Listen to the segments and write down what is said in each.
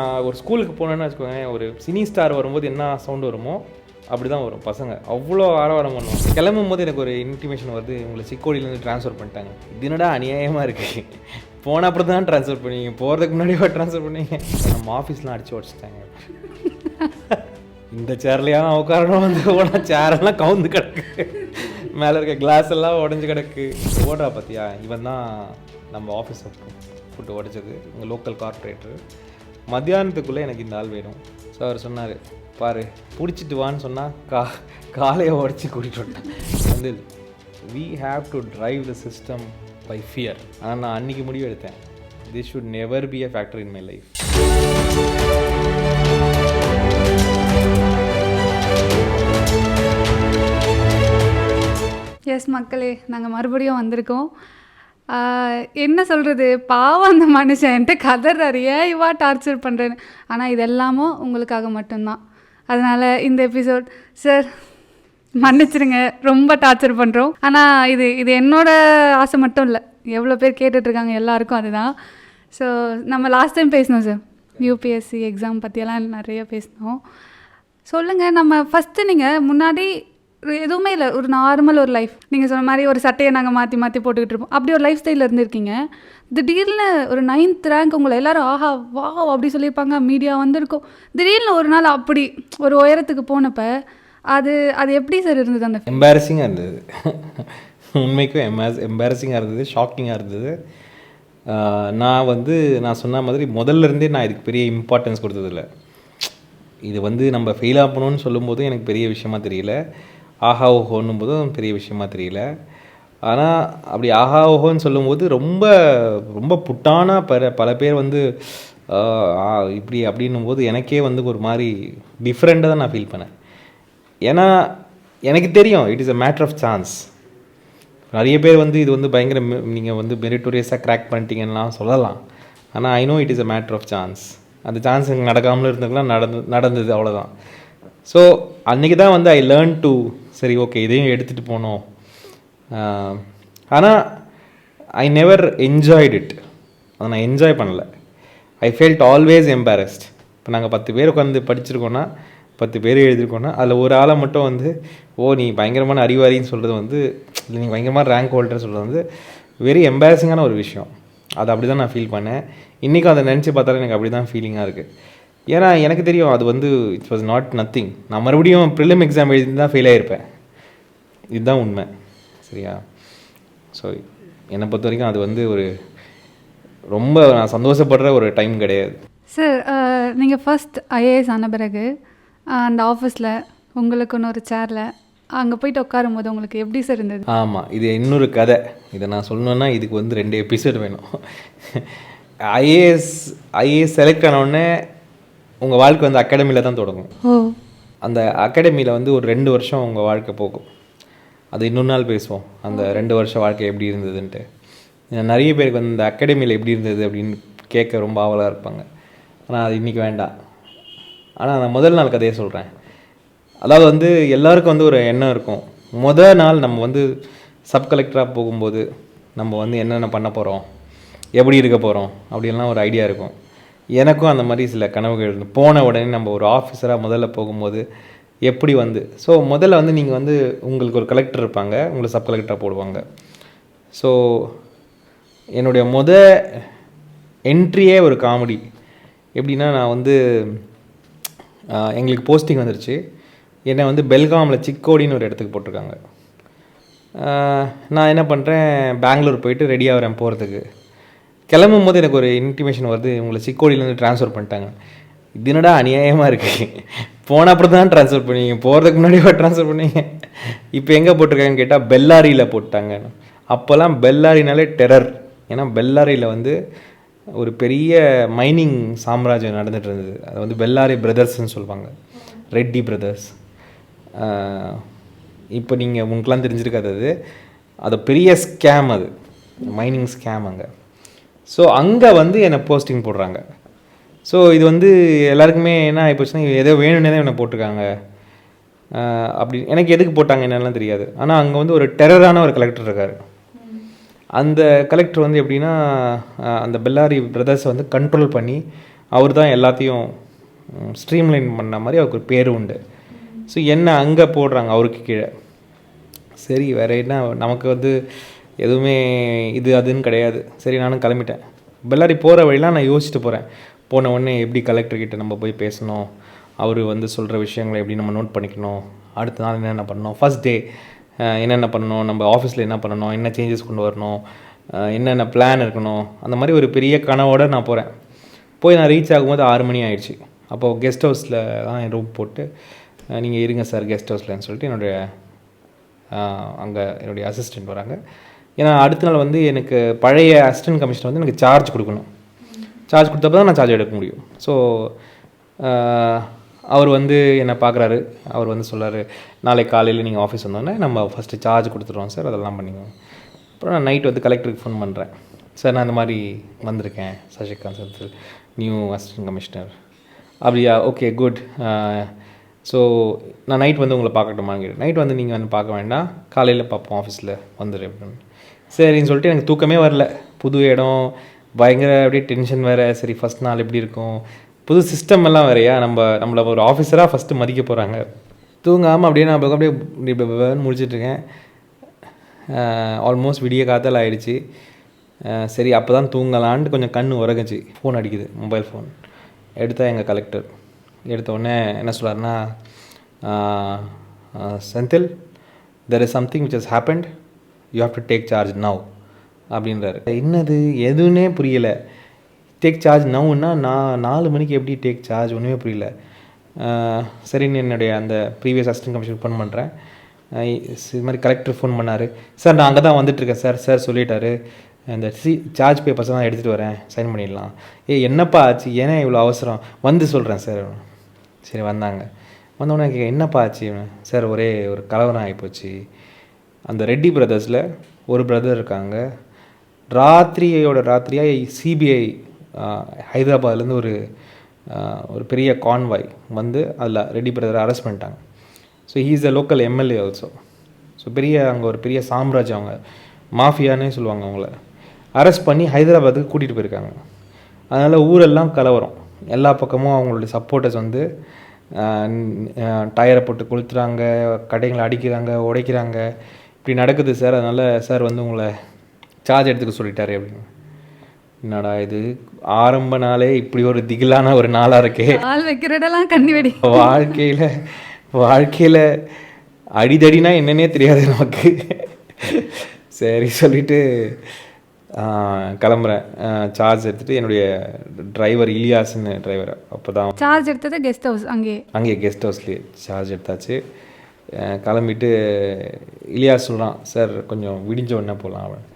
நான் ஒரு ஸ்கூலுக்கு போனேன்னு வச்சுக்கோங்க ஒரு சினி ஸ்டார் வரும்போது என்ன சவுண்டு வருமோ அப்படி தான் வரும் பசங்க. அவ்வளோ ஆரவாரம் பண்ணுவோம் கிளம்பும் போது எனக்கு ஒரு இன்டிமேஷன் வருது உங்களை சிக்கோடியிலேருந்து ட்ரான்ஸ்ஃபர் பண்ணிட்டாங்க. இது என்னடா அநியாயமாக இருக்குது போன அப்புறம் தான் ட்ரான்ஸ்ஃபர் பண்ணுவீங்க போகிறதுக்கு முன்னாடியே ட்ரான்ஸ்ஃபர் பண்ணீங்க நம்ம ஆஃபீஸ்லாம் அடித்து உடச்சிட்டாங்க. இந்த சேர்லையா நான் உட்காரணும் வந்து போனா சேரெல்லாம் கவுந்து கிடக்கு. மேலே இருக்க கிளாஸ் எல்லாம் உடஞ்சி கிடக்கு. ஓடுறா பார்த்தியா இவன் தான் நம்ம ஆஃபீஸை ஃபுட்டு உடைச்சது. உங்கள் லோக்கல் கார்பரேட்டர் மத்தியானத்துக்குள்ளே எனக்கு இந்த ஆள் வேணும். ஸோ அவர் சொன்னார் பாரு பிடிச்சிட்டு வான்னு சொன்னால் கா காலையை உடச்சி கூட்டிகிட்டு வந்துட்டேன் வந்து we have to drive the system by fear ஆனால் நான் அன்றைக்கி முடிவு எடுத்தேன். This should never be a factor in my life yes மக்களே நாங்கள் மறுபடியும் வந்திருக்கோம். என்ன சொல்கிறது பாவம் அந்த மனுஷன். என்கிட்ட கதறாரு. ஏன் இவா டார்ச்சர் பண்ணுறேன்னு ஆனால் இதெல்லாமும் உங்களுக்காக மட்டும்தான். அதனால் இந்த எபிசோட் சார் மன்னிச்சிடுங்க ரொம்ப டார்ச்சர் பண்ணுறோம் ஆனால் இது இது என்னோட ஆசை மட்டும் இல்லை. எவ்வளோ பேர் கேட்டுட்ருக்காங்க எல்லாருக்கும் அதுதான். ஸோ நம்ம லாஸ்ட் டைம் பேசினோம் சார் யூபிஎஸ்சி எக்ஸாம் பற்றியெல்லாம் நிறைய பேசினோம். சொல்லுங்கள் நம்ம ஃபஸ்ட்டு நீங்கள் முன்னாடி எதுவுமே இல்லை. ஒரு நார்மல் ஒரு லைஃப் நீங்கள் சொன்ன மாதிரி ஒரு சட்டையை நாங்கள் மாற்றி மாற்றி போட்டுக்கிட்டு இருப்போம். அப்படி ஒரு லைஃப் ஸ்டைலில் இருந்திருக்கீங்க. திடீர்னு ஒரு நைன்த் ரேங்க் உங்களை எல்லாரும் ஆஹா வா அப்படி சொல்லியிருப்பாங்க. மீடியா வந்திருக்கோம். திடீர்னு ஒரு நாள் அப்படி ஒரு உயரத்துக்கு போனப்ப அது அது எப்படி சார் இருந்தது அந்த எம்பாரசிங்காக இருந்தது. உண்மைக்கும் எம்பாஸ் எம்பாரசிங்காக இருந்தது ஷாக்கிங்காக இருந்தது. நான் வந்து நான் சொன்ன மாதிரி முதல்ல இருந்தே நான் இதுக்கு பெரிய இம்பார்ட்டன்ஸ் கொடுத்ததில்ல. இது வந்து நம்ம ஃபெயில் ஆகணும்னு சொல்லும்போதும் எனக்கு பெரிய விஷயமா தெரியல. ஆஹா ஓஹோன்னும் போதும் பெரிய விஷயமா தெரியல. ஆனால் அப்படி ஆஹா ஓஹோன்னு சொல்லும்போது ரொம்ப ரொம்ப புட்டான பல பல பேர் வந்து இப்படி அப்படின்னும் போது எனக்கே வந்து ஒரு மாதிரி டிஃப்ரெண்ட்டாக தான் நான் ஃபீல் பண்ணேன். ஏன்னா எனக்கு தெரியும் it is a matter of chance நிறைய பேர் வந்து இது வந்து பயங்கர நீங்கள் வந்து மெரிட்டோரியஸாக க்ராக் பண்ணிட்டீங்கன்னா சொல்லலாம். ஆனால் I know it is a matter of chance அந்த சான்ஸ் எனக்கு நடக்காமல் இருந்ததுலாம் நடந்து நடந்தது அவ்வளோதான் ஸோ அன்றைக்கி தான் வந்து ஐ லேர்ன் டு சரி ஓகே இதையும் எடுத்துகிட்டு போனோம். ஆனால் ஐ நெவர் என்ஜாய்ட் இட் அதை நான் என்ஜாய் பண்ணலை. ஐ ஃபெல்ட் ஆல்வேஸ் எம்பாரஸ்ட் இப்போ நாங்கள் பத்து பேர் உட்காந்து படிச்சிருக்கோன்னா பத்து பேர் எழுதியிருக்கோன்னா அதில் ஒரு ஆளை மட்டும் வந்து ஓ நீ பயங்கரமான அறிவாரின்னு சொல்கிறது வந்து இல்லை நீ பயங்கரமான ரேங்க் ஹோல்டர் சொல்கிறது வந்து வெரி எம்பாரசிங்கான ஒரு விஷயம். அது அப்படி தான் நான் ஃபீல் பண்ணேன். இன்றைக்கும் அதை நினச்சி பார்த்தாலும் எனக்கு அப்படி தான் ஃபீலிங்காக இருக்குது ஏன்னா எனக்கு தெரியும் அது வந்து இட்ஸ் வாஸ் நாட் நத்திங் நான் மறுபடியும் ப்ரிலிம் எக்ஸாம் எழுதி தான் ஃபெயில் ஆகிருப்பேன் இதுதான் உண்மை. சரியா? ஸோ என்னை பொறுத்த வரைக்கும் அது வந்து ஒரு ரொம்ப நான் சந்தோஷப்படுற ஒரு டைம் கிடையாது. சார் நீங்கள் ஃபர்ஸ்ட் ஐஏஎஸ் ஆன பிறகு ஆஹ் அந்த ஆஃபீஸில் உங்களுக்குன்னு ஒரு சேரில் அங்கே போயிட்டு உட்காரும் போது உங்களுக்கு எப்படி சார் இருந்தது? ஆமாம் இது இன்னொரு கதை. இதை நான் சொல்லணுன்னா இதுக்கு வந்து ரெண்டு எபிசோட் வேணும். ஐஏஎஸ் ஐஏஎஸ் செலக்ட் ஆனவுடனே உங்கள் வாழ்க்கை வந்து அகாடமியில் தான் தொடங்கும். அந்த அகாடமியில் வந்து ஒரு ரெண்டு வருஷம் உங்கள் வாழ்க்கை போகும். அது இன்னொரு நாள் பேசுவோம். அந்த ரெண்டு வருஷம் வாழ்க்கை எப்படி இருந்ததுன்ட்டு. நிறைய பேருக்கு வந்து இந்த அகாடமியில் எப்படி இருந்தது அப்படின்னு கேட்க ரொம்ப ஆவலாக இருப்பாங்க. ஆனால் அது இன்றைக்கி வேண்டாம். ஆனால் நான் முதல் நாள் கதையை சொல்கிறேன் அதாவது வந்து எல்லாருக்கும் வந்து ஒரு எண்ணம் இருக்கும். முத நாள் நம்ம வந்து சப் கலெக்டராக போகும்போது நம்ம வந்து என்னென்ன பண்ண போகிறோம் எப்படி இருக்க போகிறோம் அப்படின்லாம் ஒரு ஐடியா இருக்கும். எனக்கும் அந்த மாதிரி சில கனவுகள் இருந்து போன உடனே நம்ம ஒரு ஆஃபீஸராக முதல்ல போகும்போது எப்படி வந்து? ஸோ முதல்ல வந்து நீங்கள் வந்து உங்களுக்கு ஒரு கலெக்டர் இருப்பாங்க. உங்களை சப் கலெக்டராக போடுவாங்க. ஸோ என்னுடைய முத என்ட்ரியே ஒரு காமெடி எப்படின்னா நான் வந்து எங்களுக்கு போஸ்டிங் வந்துருச்சு. என்னை வந்து பெல்காமில் சிக்கோடின்னு ஒரு இடத்துக்கு போட்டிருக்காங்க. நான் என்ன பண்ணுறேன் பெங்களூர் போயிட்டு ரெடி ஆகிறேன் போகிறதுக்கு கிளம்பும் போது எனக்கு ஒரு இன்டிமேஷன் வருது. உங்களை சிக்கோடியிலேருந்து ட்ரான்ஸ்ஃபர் பண்ணிட்டாங்க. இது என்னடா அநியாயமாக இருக்குது போன அப்புறம் தான் ட்ரான்ஸ்ஃபர் பண்ணீங்க போகிறதுக்கு முன்னாடியே ட்ரான்ஸ்ஃபர் பண்ணீங்க. இப்போ எங்கே போட்டிருக்காங்கன்னு கேட்டால் பெல்லாரியில் போட்டாங்க. அப்போல்லாம் பெல்லாரினாலே டெரர் ஏன்னா பெல்லாரியில் வந்து ஒரு பெரிய மைனிங் சாம்ராஜ்யம் நடந்துகிட்டு இருந்தது. அது வந்து பெல்லாரி பிரதர்ஸ்னு சொல்லுவாங்க. ரெட்டி பிரதர்ஸ் இப்போ நீங்கள் உங்களுக்குலாம் தெரிஞ்சிருக்காது அது. அது பெரிய ஸ்கேம் அது. மைனிங் ஸ்கேம் அங்கே. ஸோ அங்கே வந்து என்னை போஸ்டிங் போடுறாங்க. ஸோ இது வந்து எல்லாருக்குமே என்ன ஆகிப்போச்சுன்னா ஏதோ வேணும்னே தான் என்னை போட்டிருக்காங்க. அப்படி எனக்கு எதுக்கு போட்டாங்க என்னெல்லாம் தெரியாது. ஆனால் அங்கே வந்து ஒரு டெரரான ஒரு கலெக்டர் இருக்கார். அந்த கலெக்டர் வந்து எப்படின்னா அந்த பெல்லாரி பிரதர்ஸை வந்து கண்ட்ரோல் பண்ணி அவர் தான் எல்லாத்தையும் ஸ்ட்ரீம்லைன் பண்ண மாதிரி அவருக்கு ஒரு பேர் உண்டு. ஸோ என்ன அங்கே போடுறாங்க அவருக்கு கீழே? சரி வேற என்ன நமக்கு வந்து எதுவுமே இது அதுன்னு கிடையாது. சரி நானும் கிளம்பிட்டேன். பெல்லாரி போகிற வழியெலாம் நான் யோசிச்சுட்டு போகிறேன் போன உடனே எப்படி கலெக்டர்கிட்ட நம்ம போய் பேசணும்? அவர் வந்து சொல்கிற விஷயங்களை எப்படி நம்ம நோட் பண்ணிக்கணும்? அடுத்த நாள் என்னென்ன பண்ணணும்? ஃபஸ்ட் டே என்னென்ன பண்ணணும்? நம்ம ஆஃபீஸில் என்ன பண்ணணும்? என்ன சேஞ்சஸ் கொண்டு வரணும்? என்னென்ன பிளான் இருக்கணும்? அந்த மாதிரி ஒரு பெரிய கனவோடு நான் போகிறேன் போய் நான் ரீச் ஆகும்போது ஆறு மணி ஆயிடுச்சு. அப்போது கெஸ்ட் ஹவுஸில் தான் என் ரூம் போட்டு நீங்கள் இருங்க சார் கெஸ்ட் ஹவுஸ்லன்னு சொல்லிட்டு என்னுடைய அங்கே என்னுடைய அசிஸ்டன்ட் வராங்க. ஏன்னா அடுத்த நாள் வந்து எனக்கு பழைய அசிஸ்டன்ட் கமிஷனர் வந்து எனக்கு சார்ஜ் கொடுக்கணும். சார்ஜ் கொடுத்தப்ப தான் நான் சார்ஜ் எடுக்க முடியும். ஸோ அவர் வந்து என்னை பார்க்குறாரு. அவர் வந்து சொல்றாரு நாளைக்கு காலையில் நீங்கள் ஆஃபீஸ் வந்தோடனே நம்ம ஃபஸ்ட்டு சார்ஜ் கொடுத்துருவோம் சார் அதெல்லாம் பண்ணிக்கோங்க. அப்புறம் நான் நைட் வந்து கலெக்டருக்கு ஃபோன் பண்ணுறேன் சார் நான் இந்த மாதிரி வந்திருக்கேன் Sasikanth sir new assistant commissioner அப்படியா? ஓகே குட் ஸோ நான் நைட் வந்து உங்களை பார்க்கட்டுமான்னு கேட்டேன். நைட் வந்து நீங்கள் வந்து பார்க்க வேண்டாம். காலையில் பார்ப்போம் ஆஃபீஸில் வந்துடு அப்படின்னு. சரின்னு சொல்லிட்டு எனக்கு தூக்கமே வரல. புது இடம் பயங்கர அப்படியே டென்ஷன் வேறு. சரி ஃபஸ்ட் நாள் எப்படி இருக்கும்? புது சிஸ்டம் எல்லாம் வேறையா? நம்ம நம்மளை ஒரு ஆஃபீஸராக ஃபஸ்ட்டு மதிக்க போகிறாங்க தூங்காமல் அப்படியே நான் அப்படியே இப்படி ஆல்மோஸ்ட் விடிய காத்தால் ஆகிடுச்சி சரி அப்போ தான் தூங்கலான்ட்டு கொஞ்சம் கண் உறங்குச்சு. ஃபோன் அடிக்குது மொபைல் ஃபோன் எடுத்தால் எங்கள் கலெக்டர் எடுத்த உடனே என்ன சொல்கிறாருன்னா Senthil there is something which has happened you have to take charge now அப்படின்றாரு. என்னது? எதுவுமே புரியலை. டேக் சார்ஜ் நவுன்னா நான் நாலு மணிக்கு எப்படி டேக் சார்ஜ் ஒன்றுமே புரியல. சரின்னு என்னுடைய அந்த ப்ரீவியஸ் அசிஸ்டன்ட் கமிஷன் ஃபோன் பண்ணுறேன் இது மாதிரி கலெக்டர் ஃபோன் பண்ணார். சார் நான் அங்கே தான் வந்துட்டுருக்கேன் சார். சார் சொல்லிட்டாரு. இந்த சி சார்ஜ் பேப்பர்ஸ் தான் எடுத்துகிட்டு வரேன். சைன் பண்ணிடலாம். ஏ என்னப்பா ஆச்சு? ஏன்னா இவ்வளோ அவசரம்? வந்து சொல்கிறேன் சார். சரி வந்தாங்க. வந்தோடனே கேட்க என்னப்பா ஆச்சு? சார் ஒரே ஒரு கலவரம் ஆகிப்போச்சு அந்த ரெட்டி பிரதர்ஸில் ஒரு பிரதர் இருக்காங்க. ராத்திரியோட ராத்திரியாக சிபிஐ ஹைதராபாத்லேருந்து ஒரு ஒரு பெரிய கான்வாய் வந்து அதில் ரெட்டி பிரதரை அரெஸ்ட் பண்ணிட்டாங்க. So he is a local MLA also so பெரிய அங்கே ஒரு பெரிய சாம்ராஜ்யம் அவங்க. மாஃபியானே சொல்லுவாங்க அவங்கள. அரெஸ்ட் பண்ணி ஹைதராபாத்துக்கு கூட்டிகிட்டு போயிருக்காங்க. அதனால் ஊரெல்லாம் கலவரம். எல்லா பக்கமும் அவங்களுடைய சப்போர்ட்டர்ஸ் வந்து டயரை போட்டு கொளுத்துறாங்க கடைகளை அடிக்கிறாங்க உடைக்கிறாங்க. இப்படி நடக்குது சார். அதனால் சார் வந்து உங்களை சார்ஜ் எடுத்துக்க சொல்லிட்டாரு அப்படின்னு. என்னடா இது? ஆரம்ப நாளே இப்படி ஒரு திகிலான ஒரு நாளாக இருக்கே. ஆள் வைக்கிற இடம்லாம் கண்ணி வெடி. வாழ்க்கையில் வாழ்க்கையில் அடிதடினா என்னன்னே தெரியாது நமக்கு. சரி சொல்லிட்டு கிளம்புறேன். சார்ஜ் எடுத்துகிட்டு என்னுடைய டிரைவர் இலியாஸ்னு டிரைவர் அப்போ தான் சார்ஜ் எடுத்தது கெஸ்ட் ஹவுஸ் அங்கேயே. அங்கே கெஸ்ட் ஹவுஸ்லேயே சார்ஜ் எடுத்தாச்சு. கிளம்பிட்டு இலியாஸ் சொல்கிறான் சார் கொஞ்சம் விடிஞ்ச உடனே போகலாம் அவன்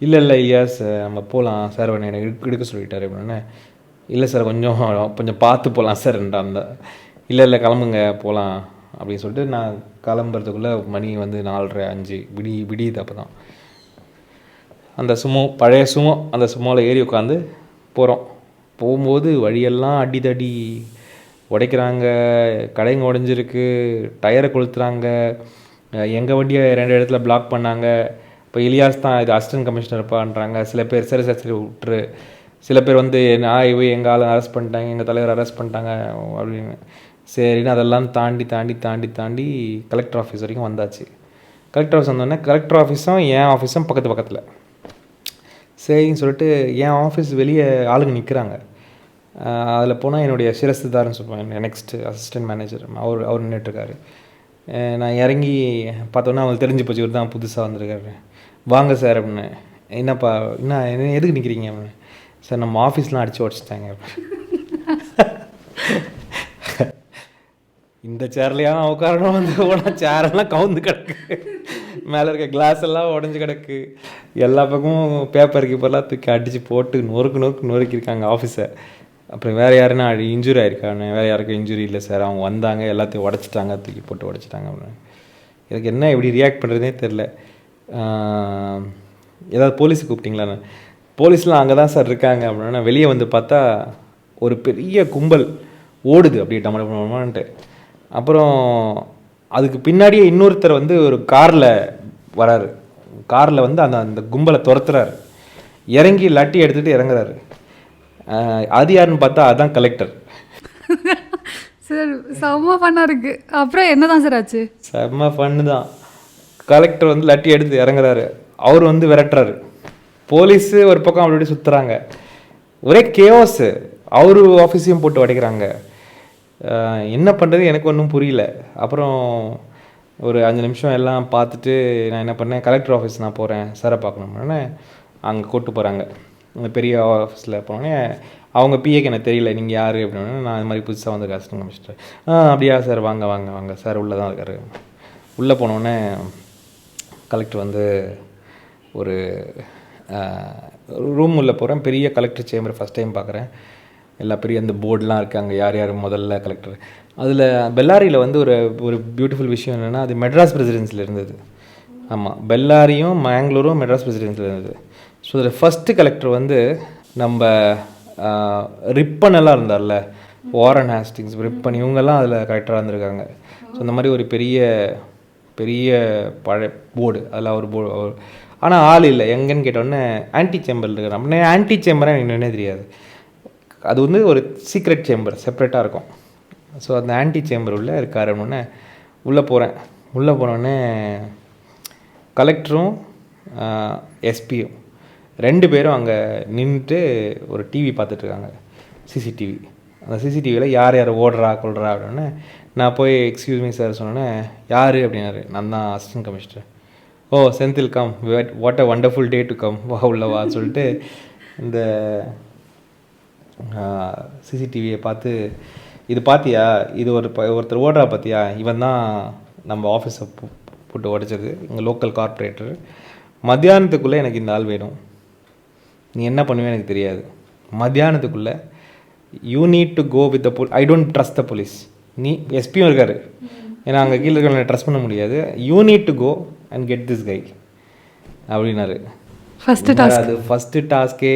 இல்லை இல்லை ஐயா சார் நம்ம போகலாம் சார் வேணும் எனக்கு எடுக்க- சொல்லிட்டார் சொல்லிட்டாரு அப்படின்னே இல்லை சார் கொஞ்சம் கொஞ்சம் பார்த்து போகலாம் சார் அந்த இல்லை இல்லை கிளம்புங்க போகலாம் அப்படின்னு சொல்லிட்டு நான் கிளம்புறதுக்குள்ளே மணி வந்து நாலரை அஞ்சு விடி விடியுது அப்போ தான் அந்த சுமோ பழைய சுமோ அந்த சுமோவில் ஏறி உட்காந்து போகிறோம் போகும்போது வழியெல்லாம் அடிதடி உடைக்கிறாங்க கடைங்க உடஞ்சிருக்கு டயரை கொளுத்துறாங்க எங்கள் வண்டியை ரெண்டு இடத்துல பிளாக் பண்ணாங்க இப்போ இலியாஸ் தான் இது அசிஸ்டன்ட் கமிஷனர்ப்பான்றாங்க சில பேர் சிறு சரி விட்டுரு சில பேர் வந்து நான் இவ எங்கள் ஆளை அரெஸ்ட் பண்ணிட்டாங்க எங்கள் தலைவர் அரெஸ்ட் பண்ணிட்டாங்க. அப்படின்னு. சரின்னு அதெல்லாம் தாண்டி தாண்டி தாண்டி தாண்டி கலெக்டர் ஆஃபீஸ் வரைக்கும் வந்தாச்சு. கலெக்டர் ஆஃபீஸ் வந்தோடனே கலெக்டர் ஆஃபீஸும் என் ஆஃபீஸும் பக்கத்து பக்கத்தில். சரின்னு சொல்லிட்டு என் ஆஃபீஸ் வெளியே ஆளுங்க நிற்கிறாங்க அதில் போனால் என்னுடைய சிரஸ்தார்னு சொல்லுவாங்க நெக்ஸ்ட் அசிஸ்டன்ட் மேனேஜர் அவர் அவர் நின்றுட்டுருக்காரு நான் இறங்கி பார்த்தோன்னா அவங்களுக்கு தெரிஞ்சு போச்சு இவர் தான் புதுசாக வந்திருக்காரு. வாங்க சார் அப்படின்னு. என்னப்பா என்ன என்ன எதுக்கு நிற்கிறீங்க அப்படின்னு. சார் நம்ம ஆஃபீஸ்லாம் அடித்து உடச்சிட்டாங்க. இந்த சேர்லையா உட்காரணும். வந்து போனால் சேரெல்லாம் கவுந்து கிடக்கு. மேலே இருக்க கிளாஸ் எல்லாம் உடஞ்சி கிடக்கு. எல்லா பக்கமும் பேப்பர் கீப்பர்லாம் தூக்கி அடித்து போட்டு நொறுக்கு நொறுக்கு நொறுக்கியிருக்காங்க ஆஃபீஸை அப்புறம் வேறு யாருன்னா இன்ஜுரி ஆயிருக்காங்க வேறு யாருக்கும் இன்ஜுரி இல்லை சார். அவங்க வந்தாங்க எல்லாத்தையும் உடச்சிட்டாங்க தூக்கி போட்டு உடச்சிட்டாங்க அப்படின்னு. எனக்கு என்ன எப்படி ரியாக்ட் பண்ணுறதுனே தெரில ஏதாவது போலீஸ் கூப்பிட்டீங்களா? போலீஸ்லாம் அங்கே தான் சார் இருக்காங்க அப்படின்னா வெளியே வந்து பார்த்தா ஒரு பெரிய கும்பல் ஓடுது அப்படியே டம டம டமன்ட்டு. அப்புறம் அதுக்கு பின்னாடியே இன்னொருத்தர் வந்து ஒரு காரில் வராரு. காரில் வந்து அந்த அந்த கும்பலை துரத்துறாரு. இறங்கி லட்டி எடுத்துகிட்டு இறங்குறாரு. அது யாருன்னு பார்த்தா அதான் கலெக்டர். சார் செம்ம ஃபன்னாக இருக்கு. அப்புறம் என்ன தான் சார் ஆச்சு? செம்ம ஃபன்னு தான். கலெக்டர் வந்து லட்டி எடுத்து இறங்குறாரு. அவர் வந்து விரட்டுறாரு. போலீஸு ஒரு பக்கம் அப்படி சுற்றுறாங்க ஒரே கேஓஸு அவரு ஆஃபீஸையும் போட்டு உடைக்கிறாங்க. என்ன பண்ணுறது எனக்கு ஒன்றும் புரியல. அப்புறம் ஒரு அஞ்சு நிமிஷம் எல்லாம் பார்த்துட்டு நான் என்ன பண்ணேன்? கலெக்டர் ஆஃபீஸ் நான் போகிறேன் சாரை பார்க்கணும்னே அங்கே கூட்டு போகிறாங்க அந்த பெரிய ஆஃபீஸில் போனோடனே அவங்க பிஏக்கு எனக்கு தெரியல. நீங்கள் யார்? அப்படின்னு நான் இது மாதிரி புதுசாக வந்து அசிஸ்டன்ட் கமிஷனர் ஆ அப்படியா சார் வாங்க வாங்க வாங்க. சார் உள்ளே தான் இருக்கார். உள்ளே போனோடனே கலெக்டர் வந்து ஒரு ரூம் உள்ள போகிறேன் பெரிய கலெக்டர் சேம்பர் ஃபஸ்ட் டைம் பார்க்குறேன் எல்லா பெரிய அந்த போர்டெலாம் இருக்குது அங்கே யார் யார் முதல்ல கலெக்டர் அதில் பெல்லாரியில் வந்து ஒரு ஒரு பியூட்டிஃபுல் விஷயம் என்னென்னா அது மெட்ராஸ் பிரசிடென்சியில் இருந்தது. ஆமாம் பெல்லாரியும் மேங்களூரும் மெட்ராஸ் பிரசிடென்சியில் இருந்தது. ஸோ அதில் ஃபஸ்ட்டு கலெக்டர் வந்து நம்ம ரிப்பனெல்லாம் இருந்தார்ல. வாரன் ஹாஸ்டிங்ஸ் ரிப்பன் இவங்கெல்லாம் அதில் கரெக்டாக இருந்திருக்காங்க. ஸோ இந்த மாதிரி ஒரு பெரிய பெரிய பழைய போர்டு அதில் அவர் போ அவர் ஆனால் ஆள் இல்லை. எங்கன்னு கேட்டோடனே ஆன்டி சேம்பர் இருக்கிற அப்படின்னா ஆன்டி சேம்பரை எனக்கு நினைவு தெரியாது. அது வந்து ஒரு சீக்ரெட் சேம்பர் செப்பரேட்டாக இருக்கும். ஸோ அந்த ஆன்டி சேம்பர் உள்ளே இருக்கார் அப்படின்னே உள்ளே போகிறேன் உள்ளே போனோடனே கலெக்டரும் எஸ்பியும் ரெண்டு பேரும் அங்கே நின்றுட்டு ஒரு டிவி பார்த்துட்ருக்காங்க சிசிடிவி அந்த சிசிடிவியில் யார் யார் ஓடுறா கொள்றா அப்படின்னு நான் போய் எக்ஸ்கியூஸ் மீ சார் சொன்னோன்னே யார்? அப்படின்னாரு. நான் தான் assistant commissioner oh Senthil come what a wonderful day to come வா உள்ள வா சொல்லிட்டு இந்த சிசிடிவியை பார்த்து இது பார்த்தியா இது ஒரு ப- ஒருத்தர் ஓடுறா பார்த்தியா இவன் தான் நம்ம ஆஃபீஸை போட்டு உடைச்சது. எங்கள் லோக்கல் கார்ப்பரேட்டர் மத்தியானத்துக்குள்ளே எனக்கு இந்த ஆள் வேணும். நீ என்ன பண்ணுவேன் எனக்கு தெரியாது. மத்தியானத்துக்குள்ளே you need to go with the poll I don't trust the police நீ எஸ்பியும் இருக்காரு. ஏன்னா அங்கே கீழே இருக்கிறவங்களை ட்ரஸ்ட் பண்ண முடியாது. You need to go and get this guy அப்படின்னாரு. ஃபர்ஸ்ட் என்னடா அது ஃபஸ்ட்டு டாஸ்க்கே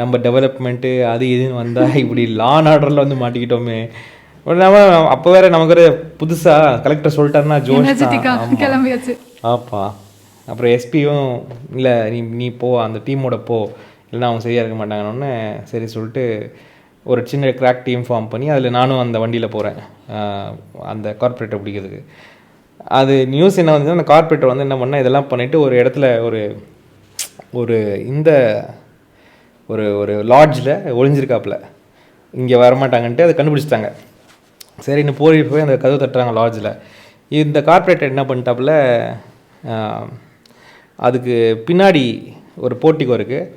நம்ம டெவலப்மெண்ட்டு அது இதுன்னு வந்தால் இப்படி லான் ஆர்டரில் வந்து மாட்டிக்கிட்டோமே. ஒரு நம்ம அப்போ வேற நமக்கு வேற புதுசாக கலெக்டர் சொல்லிட்டாருன்னா எனர்ஜெட்டிக்கா கிளம்பியாச்சு. ஆப்பா. அப்புறம் எஸ்பியும் இல்லை நீ நீ போ அந்த டீமோட போ. இல்லைன்னா அவங்க சரியாக இருக்க மாட்டாங்கன்னு சரி சொல்லிட்டு ஒரு சின்ன கிராக் டீம் ஃபார்ம் பண்ணி அதில் நானும் அந்த வண்டியில் போகிறேன் அந்த கார்ப்பரேட்டை பிடிக்கிறதுக்கு. அது நியூஸ் என்ன வந்து அந்த கார்பரேட்டர் வந்து என்ன பண்ணால் இதெல்லாம் பண்ணிவிட்டு ஒரு இடத்துல ஒரு ஒரு இந்த ஒரு ஒரு லாட்ஜில் ஒளிஞ்சிருக்காப்புல. இங்கே வரமாட்டாங்கன்ட்டு அதை கண்டுபிடிச்சிட்டாங்க. சரின்னு போய் போய் அந்த கதவு தட்டுறாங்க லாட்ஜில் இந்த கார்ப்பரேட்டர் என்ன பண்ணிட்டாப்புல அதுக்கு பின்னாடி ஒரு போர்ட்டிகோ இருக்குது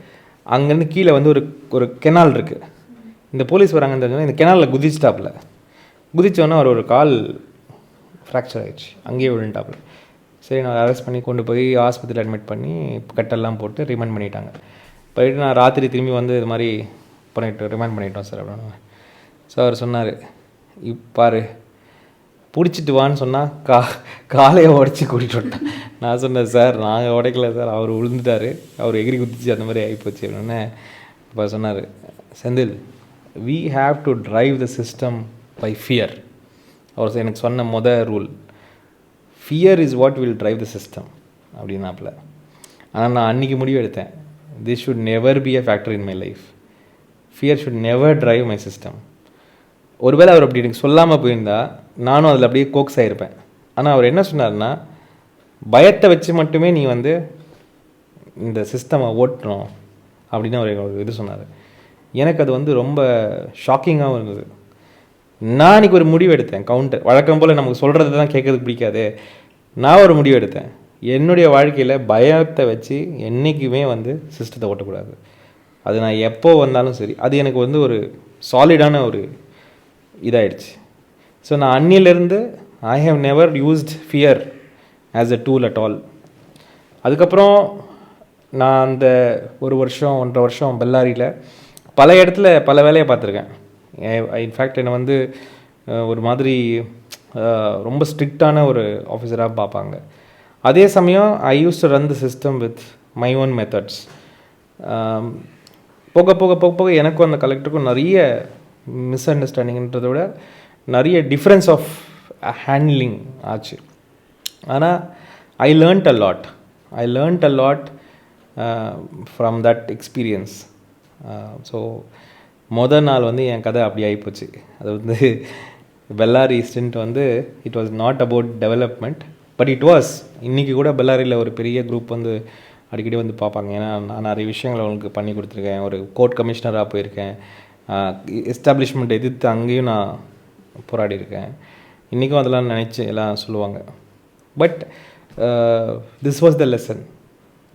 அங்கேருந்து கீழே வந்து ஒரு ஒரு கெனால் இருக்குது இந்த போலீஸ் வராங்கன்னு தெரிஞ்சோன்னா இந்த கெனாலில் குதிச்சிட்டாப்புல குதிச்சோன்னே அவர் ஒரு கால் ஃப்ராக்சர் ஆயிடுச்சு. அங்கேயே விழுந்துட்டாப்புல சரி நான் அரெஸ்ட் பண்ணி கொண்டு போய் ஆஸ்பத்திரியில் அட்மிட் பண்ணி கட்டெல்லாம் போட்டு ரிமைண்ட் பண்ணிட்டாங்க. போயிட்டு நான் ராத்திரி திரும்பி வந்து இது மாதிரி பண்ணிட்டு ரிமைண்ட் பண்ணிட்டோம் சார் அப்படின்னு. ஸோ அவர் சொன்னார் இப்பாரு பிடிச்சிட்டு வான்னு சொன்னால் கா காலையை உடச்சி கூட்டிகிட்டு விட்டேன் நான் சொன்னேன் சார் நாங்கள் உடைக்கல சார். அவர் விழுந்துட்டார் அவர் எகிரி குதிச்சு அந்த மாதிரி ஆகிப்போச்சு அப்படின்னு இப்போ சொன்னார் Senthil we have to drive the system by fear அவர் எனக்கு சொன்ன மொதல் rule fear is what will drive the system அப்படின்னாப்புல. ஆனால் நான் அன்றைக்கி முடிவு எடுத்தேன். This should never be a factor in my life fear should never drive my system ஒருவேளை அவர் அப்படி எனக்கு சொல்லாமல் போயிருந்தா நானும் அதில் அப்படியே கோக்ஸ் ஆகிருப்பேன் ஆனால் அவர் என்ன சொன்னார்னா பயத்தை வச்சு மட்டுமே நீ வந்து இந்த சிஸ்டமை ஓட்டணும் அப்படின்னு அவர் இது சொன்னார். எனக்கு அது வந்து ரொம்ப ஷாக்கிங்காகவும் இருந்தது. நான் இன்னைக்கு ஒரு முடிவு எடுத்தேன் கவுண்டர் வழக்கம் போல் நமக்கு சொல்கிறது தான் கேட்கறதுக்கு பிடிக்காது. நான் ஒரு முடிவு எடுத்தேன். என்னுடைய வாழ்க்கையில் பயத்தை வச்சு என்றைக்குமே வந்து சிஸ்டத்தை ஓட்டக்கூடாது. அது நான் எப்போ வந்தாலும் சரி அது எனக்கு வந்து ஒரு சாலிடான ஒரு இதாயிடுச்சு. ஸோ நான் அன்னியிலேருந்து I have never used fear as a tool at all அதுக்கப்புறம் நான் அந்த ஒரு வருஷம் ஒன்றரை வருஷம் பெல்லாரியில் பல இடத்துல பல வேலையை பார்த்துருக்கேன். இன்ஃபேக்ட் என்னை வந்து ஒரு மாதிரி ரொம்ப ஸ்ட்ரிக்டான ஒரு ஆஃபீஸராக பார்ப்பாங்க. அதே சமயம் I use to run the system with my own methods போக போக போக போக எனக்கும் அந்த கலெக்டருக்கும் நிறைய மிஸ் அண்டர்ஸ்டாண்டிங்கன்றதை விட நிறைய டிஃப்ரென்ஸ் ஆஃப் ஹேண்ட்லிங் ஆச்சு. ஆனால் I learnt a lot I learnt a lot from that experience so மொதல் நாள் வந்து என் கதை அப்படி ஆகிப்போச்சு அது வந்து பெல்லாரி ஸ்டென்ட் வந்து it was not about development but it was இன்றைக்கி கூட பெல்லாரியில் ஒரு பெரிய குரூப் வந்து அடிக்கடி வந்து பார்ப்பாங்க. ஏன்னா நான் நிறைய விஷயங்களை அவங்களுக்கு பண்ணி கொடுத்துருக்கேன். ஒரு கோர்ட் கமிஷனராக போயிருக்கேன். எஸ்டாப்ளிஷ்மெண்ட் எதிர்த்து அங்கேயும் நான் போராடி இருக்கேன். இன்றைக்கும் அதெல்லாம் நினச்சி எல்லாம் சொல்லுவாங்க. But this was the lesson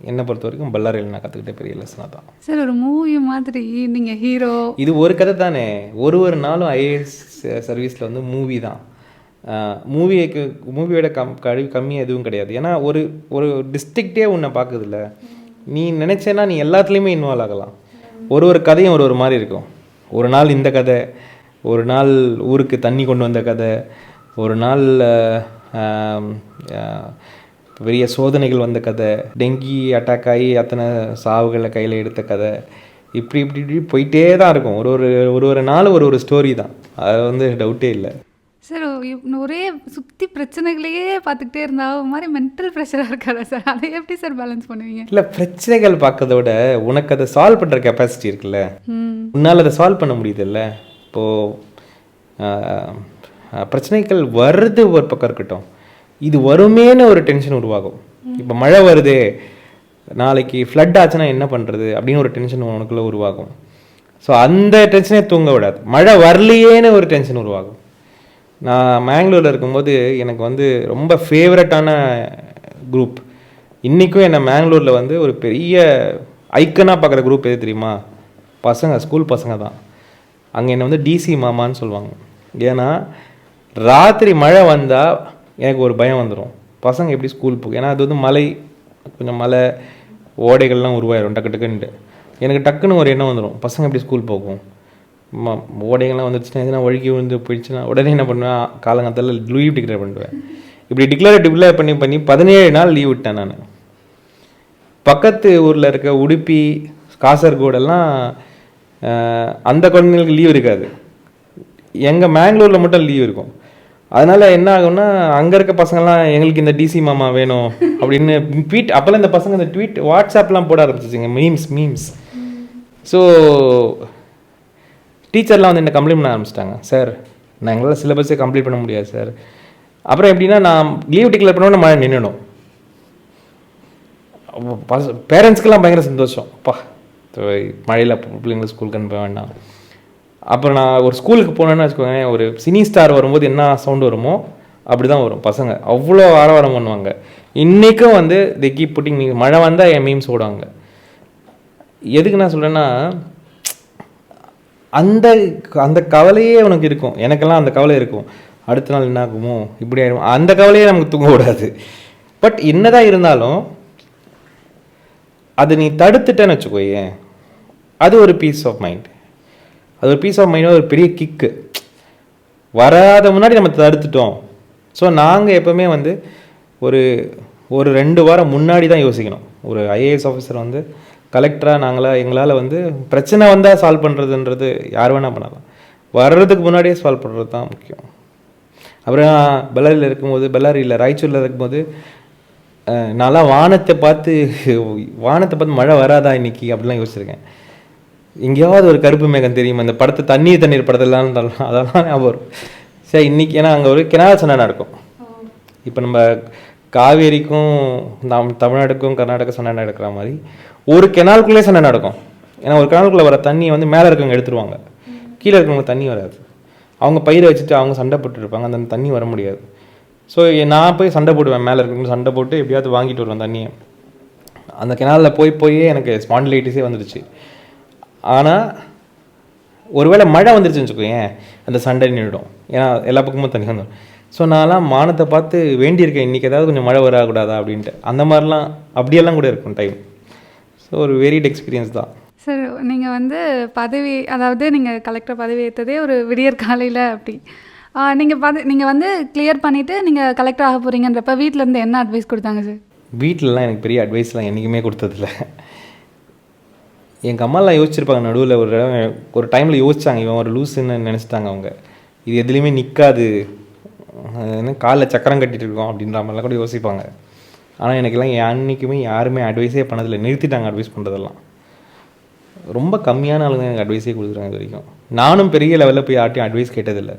என்னை பொறுத்த வரைக்கும் பல்லாரியில் நான் கற்றுக்கிட்ட பெரிய லெசனாக தான். சார் ஒரு மூவி மாதிரி நீங்கள் ஹீரோ இது ஒரு கதை தானே. ஒரு ஒரு நாளும் ஐஏஎஸ் சர்வீஸில் வந்து மூவி தான். மூவிக்கு மூவியோட கம் கழி கம்மி எதுவும் கிடையாது. ஏன்னா ஒரு ஒரு டிஸ்ட்ரிக்டே உன்னை பார்க்குதுல்ல நீ நினச்சேன்னா நீ எல்லாத்துலேயுமே இன்வால்வ் ஆகலாம். ஒரு ஒரு கதையும் ஒரு ஒரு மாதிரி இருக்கும். ஒரு நாள் இந்த கதை ஒரு நாள் ஊருக்கு தண்ணி கொண்டு வந்த கதை ஒரு நாள் பெரிய சோதனைகள் வந்த கதை. டெங்கி அட்டாக் ஆகி அத்தனை சாவுகளை கையில் எடுத்த கதை. இப்படி இப்படி இப்படி போயிட்டே தான் இருக்கும். ஒரு ஒரு ஒரு ஒரு நாள் ஒரு ஒரு ஸ்டோரி தான். அது வந்து டவுட்டே இல்லை. சார் ஒரே சுற்றி பிரச்சனைகளையே பார்த்துக்கிட்டே இருந்தா ஒரு மாதிரி மென்டல் ப்ரெஷராக இருக்காதா சார் அதை எப்படி சார் பேலன்ஸ் பண்ணுவீங்க? இல்லை பிரச்சனைகள் பார்க்கறத விட உனக்கு அதை சால்வ் பண்ணுற கெப்பாசிட்டி இருக்குல்ல. உன்னால் அதை சால்வ் பண்ண முடியுதுல்ல இப்போது பிரச்சனைகள் வர்றது ஒரு பக்கம் இருக்கட்டும். இது வருமேன்னு ஒரு டென்ஷன் உருவாகும். இப்போ மழை வருதே நாளைக்கு ஃப்ளட் ஆச்சுன்னா என்ன பண்ணுறது அப்படின்னு ஒரு டென்ஷன் உனக்குள்ள உருவாகும். ஸோ அந்த டென்ஷனே தூங்க விடாது. மழை வரலையேன்னு ஒரு டென்ஷன் உருவாகும். நான் மேங்களூரில் இருக்கும்போது எனக்கு வந்து ரொம்ப ஃபேவரட்டான குரூப் இன்றைக்கும் என்னை மேங்களூரில் வந்து ஒரு பெரிய ஐக்கனாக பார்க்குற குரூப் எது தெரியுமா? பசங்க ஸ்கூல் பசங்க தான். அங்கே என்னை வந்து டிசி மாமான்னு சொல்லுவாங்க. ஏன்னா ராத்திரி மழை வந்தால் எனக்கு ஒரு பயம் வந்துடும் பசங்க எப்படி ஸ்கூல் போகும் ஏன்னா அது வந்து மலை கொஞ்சம் மலை ஓடைகள்லாம் உருவாயிரும் டக்கு டக்குன்ட்டு எனக்கு டக்குன்னு ஒரு எண்ணம் வந்துடும் பசங்க எப்படி ஸ்கூல் போகும்? ஓடைகள்லாம் வந்துருச்சுன்னா எதுனா ஒழுகி விழுந்து போயிடுச்சுன்னா உடனே என்ன பண்ணுவேன்? காலங்காலத்தில் லீவ் டிக்ளேர் பண்ணுவேன் இப்படி டிக்ளேர் டிக்ளேர் பண்ணி பண்ணி பதினேழு நாள் லீவ் விட்டேன் நான். பக்கத்து ஊரில் இருக்க உடுப்பி காசர்கோடெல்லாம் அந்த குழந்தைங்களுக்கு லீவ் இருக்காது. எங்கள் மேங்களூரில் மட்டும் லீவ் இருக்கும். அதனால என்ன ஆகும்னா அங்கே இருக்க பசங்கள்லாம் எங்களுக்கு இந்த டிசி மாமா வேணும் அப்படின்னு ட்வீட் அப்போல்லாம் இந்த பசங்க இந்த ட்வீட் வாட்ஸ்அப்லாம் போட ஆரம்பிச்சிச்சுங்க. மீம்ஸ் மீம்ஸ் ஸோ டீச்சர்லாம் வந்து என்ன கம்ப்ளைண்ட் பண்ண ஆரம்பிச்சிட்டாங்க. சார் நான் எங்களால் சிலபஸே கம்ப்ளீட் பண்ண முடியாது சார் அப்புறம் எப்படின்னா நான் லீவ் டிக்ளேர் பண்ணோன்னு மழை நின்றுடும் பேரண்ட்ஸ்க்கெல்லாம் பயங்கர சந்தோஷம். அப்பா மழையில் பிள்ளைங்களை ஸ்கூலுக்கு அனுப்ப வேண்டாம். அப்புறம் நான் ஒரு ஸ்கூலுக்கு போனேன்னு வச்சுக்கோங்க ஒரு சினி ஸ்டார் வரும்போது என்ன சவுண்டு வருமோ அப்படி தான் வரும். பசங்க அவ்வளோ ஆரவாரம் பண்ணுவாங்க. இன்றைக்கும் வந்து தி கீப் புட்டிங் நீங்கள் மழை வந்தால் என் மீம்ஸ் ஓடுவாங்க. எதுக்கு நான் சொல்கிறேன்னா அந்த அந்த கவலையே உனக்கு இருக்கும். எனக்கெல்லாம் அந்த கவலை இருக்கும். அடுத்த நாள் என்ன ஆகுமோ இப்படி ஆகிடும் அந்த கவலையே நமக்கு தூங்க விடாது. பட் என்னதான் இருந்தாலும் அதை நீ தடுத்துட்டேன்னு வச்சுக்கோயேன் அது ஒரு பீஸ் ஆஃப் மைண்ட் அது ஒரு பீஸ் ஆஃப் மைண்ட் ஒரு பெரிய கிக்கு வராத முன்னாடி நம்ம தடுத்துட்டோம். ஸோ நாங்கள் எப்போவுமே வந்து ஒரு ஒரு ரெண்டு வாரம் முன்னாடி தான் யோசிக்கணும். ஒரு ஐஏஎஸ் ஆஃபீஸர் வந்து கலெக்டராக நாங்களாக எங்களால் வந்து பிரச்சனை வந்தால் சால்வ் பண்ணுறதுன்றது யார் வேணால் பண்ணலாம். வர்றதுக்கு முன்னாடியே சால்வ் பண்ணுறது தான் முக்கியம். அப்புறம் பெல்லாரியில் இருக்கும்போது பெல்லாரியில் ராய்ச்சூரில் இருக்கும்போது அஹ், நான்லாம் வானத்தை பார்த்து வானத்தை பார்த்து மழை வராதா இன்றைக்கி அப்படிலாம் யோசிச்சிருக்கேன். எங்கேயாவது ஒரு கருப்பு மேகம் தெரியுமா? இந்த படத்தை தண்ணீர் தண்ணீர் படத்துலலாம் இருந்தாலும் அதெல்லாம் ஞாபகம் வரும். சரி இன்னைக்கு ஏன்னா அங்கே ஒரு கிணறு சண்டை நடக்கும். இப்போ நம்ம காவேரிக்கும் நம் தமிழ்நாடுக்கும் கர்நாடகா சண்டை நடக்கிற மாதிரி ஒரு கெனாலுக்குள்ளே சண்டை நடக்கும். ஏன்னா ஒரு கெனாலுக்குள்ளே வர தண்ணியை வந்து மேலே இருக்கவங்க எடுத்துருவாங்க. கீழே இருக்கவங்க தண்ணி வராது. அவங்க பயிரை வச்சுட்டு அவங்க சண்டை போட்டு இருப்பாங்க அந்த தண்ணி வர முடியாது. ஸோ நான் போய் சண்டை போடுவேன். மேலே இருக்கவங்க சண்டை போட்டு எப்படியாவது வாங்கிட்டு வருவேன் தண்ணியை. அந்த கெனாலில் போய் போயே எனக்கு ஸ்பாண்டிலைட்டிஸே வந்துடுச்சு ஆனால் ஒருவேளை மழை வந்துருச்சுன்னு வச்சுக்கோயேன் அந்த சண்டை நின்றுடும். ஏன்னா எல்லா பக்கமும் தண்ணி வந்துடும் ஸோ நான்லாம் மானத்தை பார்த்து வேண்டியிருக்கேன் இன்றைக்கி ஏதாவது கொஞ்சம் மழை வரக்கூடாதா அப்படின்ட்டு. அந்த மாதிரிலாம் அப்படியெல்லாம் கூட இருக்கும் டைம் ஸோ ஒரு வெரிட் எக்ஸ்பீரியன்ஸ் தான். சார் நீங்கள் வந்து பதவி அதாவது நீங்கள் கலெக்டர் பதவி ஏற்றதே ஒரு விடியற் காலையில் அப்படி. நீங்கள் பத நீங்கள் வந்து கிளியர் பண்ணிவிட்டு நீங்கள் கலெக்டர் ஆக போகிறீங்கன்றப்ப வீட்டிலேருந்து என்ன அட்வைஸ் கொடுத்தாங்க சார் வீட்டிலலாம் எனக்கு பெரிய அட்வைஸ்லாம் என்றைக்குமே கொடுத்ததில்ல. எங்கள் அம்மாலாம் யோசிச்சிருப்பாங்க நடுவில் ஒரு ஒரு டைமில் யோசிச்சாங்க இவன் ஒரு லூஸுன்னு நினச்சிட்டாங்க அவங்க. இது எதுலேயுமே நிற்காது என்ன காலில் சக்கரம் கட்டிட்டு இருக்கோம் அப்படின்ற மாதிரிலாம் கூட யோசிப்பாங்க. ஆனால் எனக்கெல்லாம் அன்றைக்குமே யாருமே அட்வைஸே பண்ணதில்லை. நிறுத்திட்டாங்க அட்வைஸ் பண்ணுறதெல்லாம் ரொம்ப கம்மியான ஆளுங்க எனக்கு அட்வைஸே கொடுக்குறாங்க இது வரைக்கும். நானும் பெரிய லெவலில் போய் யார்ட்டையும் அட்வைஸ் கேட்டதில்லை.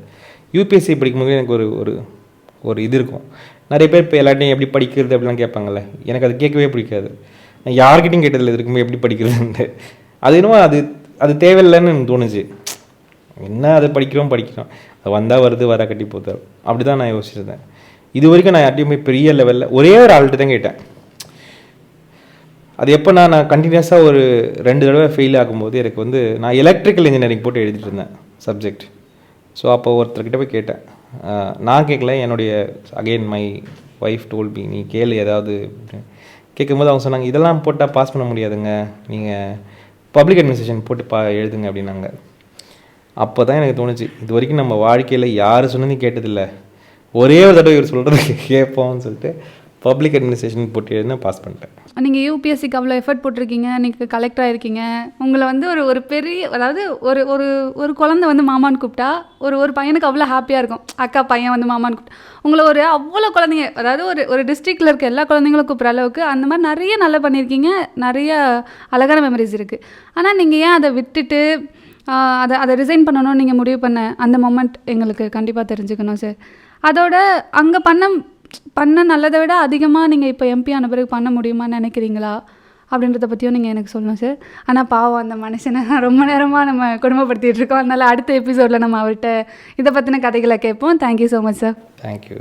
யூபிஎஸ்சி படிக்கும்போது எனக்கு ஒரு ஒரு ஒரு இது இருக்கும். நிறைய பேர் இப்போ எல்லாட்டையும் எப்படி படிக்கிறது அப்படிலாம் கேட்பாங்கல்ல. எனக்கு அது கேட்கவே பிடிக்காது. நான் யார்கிட்டையும் கேட்டதில்லை இருக்குமே இருக்கும்போது எப்படி படிக்கிறதுன்ட்டு. அது என்னமோ அது அது தேவையில்லைன்னு எனக்கு தோணுச்சு. என்ன அதை படிக்கிறோம் படிக்கிறோம். அது வந்தால் வருது வர கட்டி போகுது அப்படி தான் நான் யோசிச்சிருந்தேன். இது வரைக்கும் நான் யார்ட்டையும் போய் பெரிய லெவலில் ஒரே ஒரு ஆள்கிட்ட தான் கேட்டேன். அது எப்போ நான் நான் கண்டினியூஸாக ஒரு ரெண்டு தடவை ஃபெயில் ஆகும்போது எனக்கு வந்து நான் எலக்ட்ரிக்கல் இன்ஜினியரிங் போட்டு எழுதிட்டு இருந்தேன் சப்ஜெக்ட் ஸோ அப்போ ஒருத்தர்கிட்ட போய் கேட்டேன். நான் கேட்கல என்னுடைய அகைன் மை ஒய்ஃப் டோல் பி நீ கேளு ஏதாவது அப்படின்னு. கேட்கும்போது அவங்க சொன்னாங்க இதெல்லாம் போட்டால் பாஸ் பண்ண முடியாதுங்க. நீங்கள் பப்ளிக் அட்மினிஸ்ட்ரேஷன் போட்டு பா எழுதுங்க அப்படின்னாங்க. அப்போ தான் எனக்கு தோணுச்சு இது வரைக்கும் நம்ம வாழ்க்கையில் யார் சொன்னதையும் கேட்டதில்லை. ஒரே ஒரு தடவை இவர் சொல்கிறது கேட்போம்னு சொல்லிட்டு பப்ளிக் அட்மினிஸ்ட்ரேஷன் போட்டு எழுதுனா பாஸ் பண்ணிட்டேன். நீங்கள் யூபிஎஸ்சிக்கு அவ்வளோ எஃபர்ட் போட்டிருக்கீங்க நீங்கள் கலெக்டர் ஆகிருக்கீங்க உங்களை வந்து ஒரு ஒரு பெரிய அதாவது ஒரு ஒரு ஒரு குழந்தை வந்து மாமான்னு கூப்பிட்டா ஒரு ஒரு பையனுக்கு அவ்வளோ ஹாப்பியாக இருக்கும். அக்கா பையன் வந்து மாமான்னு கூப்பிட்டா. உங்களை ஒரு அவ்வளோ குழந்தைங்க அதாவது ஒரு ஒரு டிஸ்ட்ரிக்டில் இருக்க எல்லா குழந்தைங்களும் கூப்பிட்ற அளவுக்கு அந்த மாதிரி நிறைய நல்லா பண்ணியிருக்கீங்க. நிறைய அழகான மெமரிஸ் இருக்குது ஆனால் நீங்கள் ஏன் அதை விட்டுட்டு அதை அதை ரிசைன் பண்ணணும்னு நீங்கள் முடிவு பண்ண அந்த மொமெண்ட் எங்களுக்கு கண்டிப்பாக தெரிஞ்சுக்கணும் சார் அதோட அங்கே பண்ண பண்ண நல்லதை விட அதிகமாக நீங்கள் இப்போ எம்பி ஆன பிறகு பண்ண முடியுமான்னு நினைக்கிறீங்களா? அப்படின்றத பற்றியும் நீங்கள் எனக்கு சொல்லணும் சார் ஆனால் பாவம் அந்த மனுஷனை ரொம்ப நேரமாக நம்ம குடும்பப்படுத்திகிட்டு இருக்கோம். அதனால் அடுத்த எபிசோடில் நம்ம அவர்கிட்ட இதை பற்றின கதைகளை கேட்போம். Thank you so much sir thank you